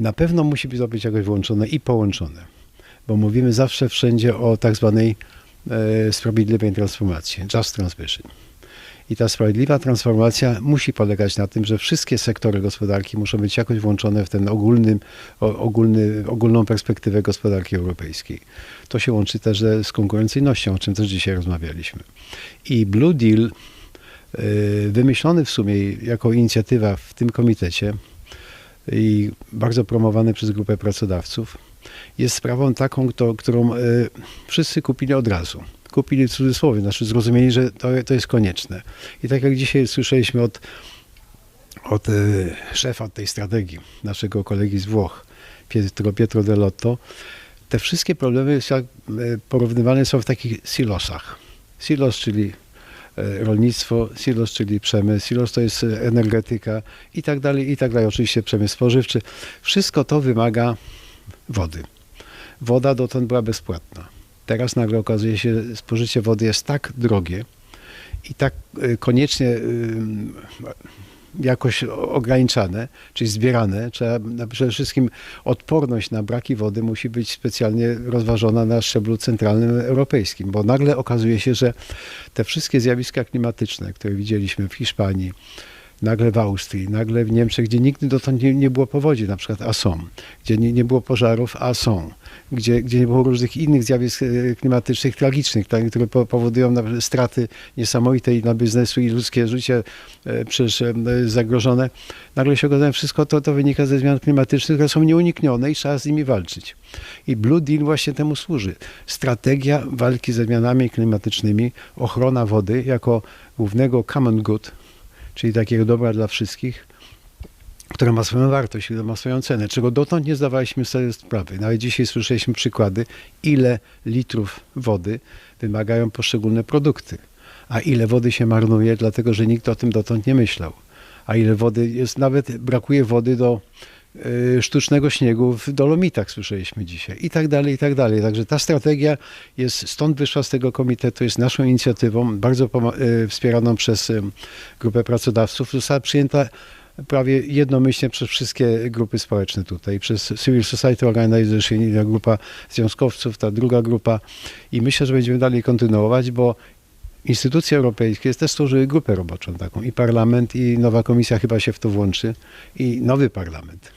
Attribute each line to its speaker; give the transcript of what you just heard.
Speaker 1: Na pewno musi to być jakoś włączone i połączone, bo mówimy zawsze wszędzie o tak zwanej e, sprawiedliwej transformacji, just transition. I ta sprawiedliwa transformacja musi polegać na tym, że wszystkie sektory gospodarki muszą być jakoś włączone w ten ogólny, ogólną perspektywę gospodarki europejskiej. To się łączy też z konkurencyjnością, o czym też dzisiaj rozmawialiśmy. I Blue Deal, y, wymyślony w sumie jako inicjatywa w tym komitecie i bardzo promowany przez grupę pracodawców, jest sprawą taką, kto, którą y, wszyscy kupili od razu. Kupili w cudzysłowie, znaczy zrozumieli, że to, to jest konieczne. I tak jak dzisiaj słyszeliśmy od, od y, szefa tej strategii, naszego kolegi z Włoch, Pietro, Pietro De Lotto, te wszystkie problemy y, porównywane są w takich silosach. Silos, czyli e, rolnictwo, silos, czyli przemysł, silos to jest e, energetyka i tak dalej, i tak dalej. Oczywiście przemysł spożywczy. Wszystko to wymaga wody. Woda dotąd była bezpłatna. Teraz nagle okazuje się, że spożycie wody jest tak drogie i tak e, koniecznie ym, jakoś o- ograniczane, czyli zbierane. Trzeba na- przede wszystkim odporność na braki wody musi być specjalnie rozważona na szczeblu centralnym europejskim, bo nagle okazuje się, że te wszystkie zjawiska klimatyczne, które widzieliśmy w Hiszpanii, nagle w Austrii, nagle w Niemczech, gdzie nigdy dotąd nie, nie było powodzi, na przykład a są, gdzie nie, nie było pożarów, a są, gdzie, gdzie nie było różnych innych zjawisk e, klimatycznych tragicznych, tak, które po- powodują straty niesamowite i dla biznesu i ludzkie życie e, przecież e, zagrożone. Nagle się okazało, wszystko to, to wynika ze zmian klimatycznych, które są nieuniknione i trzeba z nimi walczyć. I Blue Deal właśnie temu służy. Strategia walki ze zmianami klimatycznymi, ochrona wody jako głównego common good, czyli takiego dobra dla wszystkich, które ma swoją wartość, które ma swoją cenę, czego dotąd nie zdawaliśmy sobie sprawy. Nawet dzisiaj słyszeliśmy przykłady, ile litrów wody wymagają poszczególne produkty, a ile wody się marnuje, dlatego że nikt o tym dotąd nie myślał. A ile wody jest, nawet brakuje wody do sztucznego śniegu w Dolomitach, słyszeliśmy dzisiaj, i tak dalej, i tak dalej. Także ta strategia jest, stąd wyszła z tego komitetu, jest naszą inicjatywą, bardzo y, wspieraną przez y, grupę pracodawców, została przyjęta prawie jednomyślnie przez wszystkie grupy społeczne tutaj, przez Civil Society Organization, grupa związkowców, ta druga grupa. I myślę, że będziemy dalej kontynuować, bo instytucje europejskie też stworzyły grupę roboczą taką i parlament i nowa komisja chyba się w to włączy i nowy parlament.